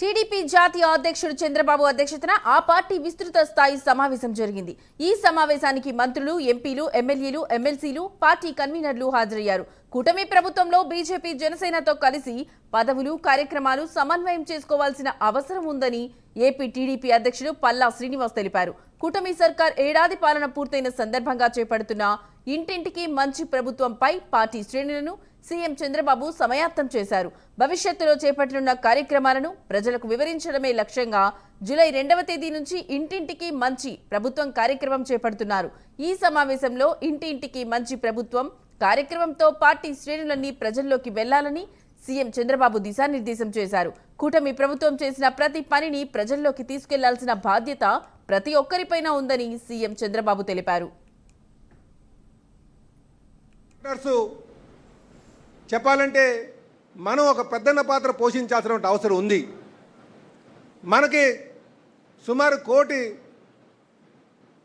TDP జాతీయ అధ్యక్షుడు చంద్రబాబు అధ్యక్షతన ఆ పార్టీ విస్తృత స్థాయి సమావేశం జరిగింది. ఈ సమావేశానికి మంత్రులు ఎంపీలు ఎమ్మెల్యేలు ఎమ్మెల్సీలు పార్టీ కన్వీనర్లు హాజరయ్యారు. కూటమి ప్రభుత్వంలో బీజేపీ జనసేనతో కలిసి పదవులు కార్యక్రమాలు సమన్వయం చేసుకోవాల్సిన అవసరం ఉందని ఏపీ టీడీపీ అధ్యక్షుడు పల్లా శ్రీనివాస్ తెలిపారు. కూటమి సర్కార్ ఏడాది పాలన పూర్తయిన సందర్భంగా చేపడుతున్న ఇంటింటికి మంచి ప్రభుత్వంపై పార్టీ శ్రేణులను సీఎం చంద్రబాబు సమయాప్తం చేశారు. భవిష్యత్తులో చేపట్టనున్న కార్యక్రమాలను ప్రజలకు వివరించడమే లక్ష్యంగా జూలై రెండవ తేదీ నుంచి ఇంటింటికి మంచి ప్రభుత్వం కార్యక్రమం చేపడుతున్నారు. ఈ సమావేశంలో ఇంటింటికి మంచి ప్రభుత్వం కార్యక్రమంతో పార్టీ శ్రేణులన్నీ ప్రజల్లోకి వెళ్ళాలని సీఎం చంద్రబాబు దిశానిర్దేశం చేశారు. కూటమి ప్రభుత్వం చేసిన ప్రతి పనిని ప్రజల్లోకి తీసుకెళ్ళాల్సిన బాధ్యత ప్రతి ఒక్కరిపైన ఉందని సీఎం చంద్రబాబు తెలిపారు. చెప్పాలంటే మనం ఒక పెద్దన్న పాత్ర పోషించాల్సిన అవసరం ఉంది. మనకి సుమారు కోటి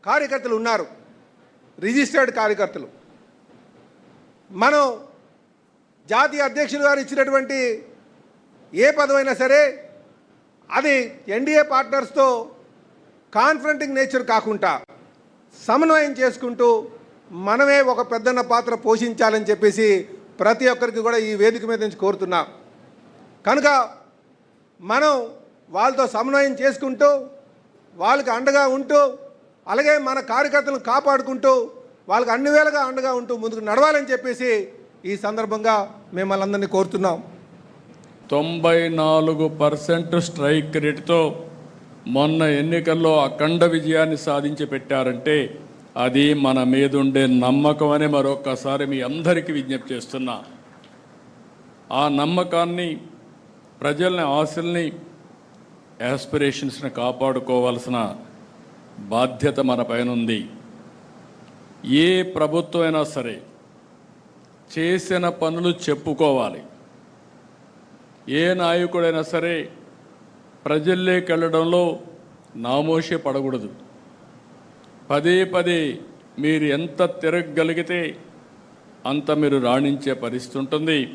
కార్యకర్తలు ఉన్నారు. రిజిస్టర్డ్ కార్యకర్తలు. మనం జాతీయ అధ్యక్షులు గారు ఇచ్చినటువంటి ఏ పదవైనా సరే అది ఎన్డీఏ పార్ట్నర్స్తో కాన్ఫరెంటింగ్ నేచర్ కాకుండా సమన్వయం చేసుకుంటూ మనమే ఒక పెద్దన్న పాత్ర పోషించాలని చెప్పేసి ప్రతి ఒక్కరికి కూడా ఈ వేదిక మీద నుంచి కోరుతున్నా. కనుక మనం వాళ్ళతో సమన్వయం చేసుకుంటూ వాళ్ళకి అండగా ఉంటూ అలాగే మన కార్యకర్తలను కాపాడుకుంటూ వాళ్ళకి అన్ని వేళగా అండగా ఉంటూ ముందుకు నడవాలని చెప్పేసి ఈ సందర్భంగా మిమ్మల్ని అందరినీ కోరుతున్నాం. తొంభై నాలుగు పర్సెంట్ స్ట్రైక్ రేటుతో మొన్న ఎన్నికల్లో అఖండ విజయాన్ని సాధించి పెట్టారంటే అది మన మీద ఉండే నమ్మకం అని మరొక్కసారి మీ అందరికీ విజ్ఞప్తి చేస్తున్నా. ఆ నమ్మకాన్ని ప్రజల్ని ఆశల్ని యాస్పిరేషన్స్ని కాపాడుకోవాల్సిన బాధ్యత మన పైన ఉంది ఏ ప్రభుత్వమైనా సరే చేసిన పనులు చెప్పుకోవాలి. ఏ నాయకుడైనా సరే ప్రజల్లోకి వెళ్ళడంలో నామోషే పడకూడదు. పదే పదే మీరు ఎంత తిరగగలిగితే అంత మీరు రాణించే పరిస్థితి ఉంటుంది.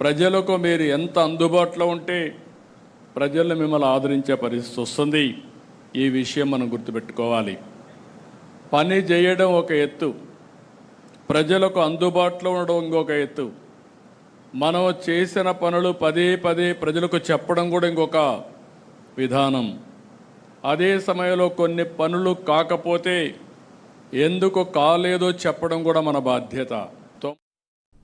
ప్రజలకు మీరు ఎంత అందుబాటులో ఉంటే ప్రజలు మిమ్మల్ని ఆదరించే పరిస్థితి వస్తుంది. ఈ విషయం మనం గుర్తుపెట్టుకోవాలి. పని చేయడం ఒక ఎత్తు. ప్రజలకు అందుబాటులో ఉండడం ఇంకొక ఎత్తు. మనం చేసిన పనులు పదే పదే ప్రజలకు చెప్పడం కూడా ఇంకొక విధానం. అదే సమయంలో కొన్ని పనులు కాకపోతే ఎందుకు కాలేదో చెప్పడం కూడా మన బాధ్యత.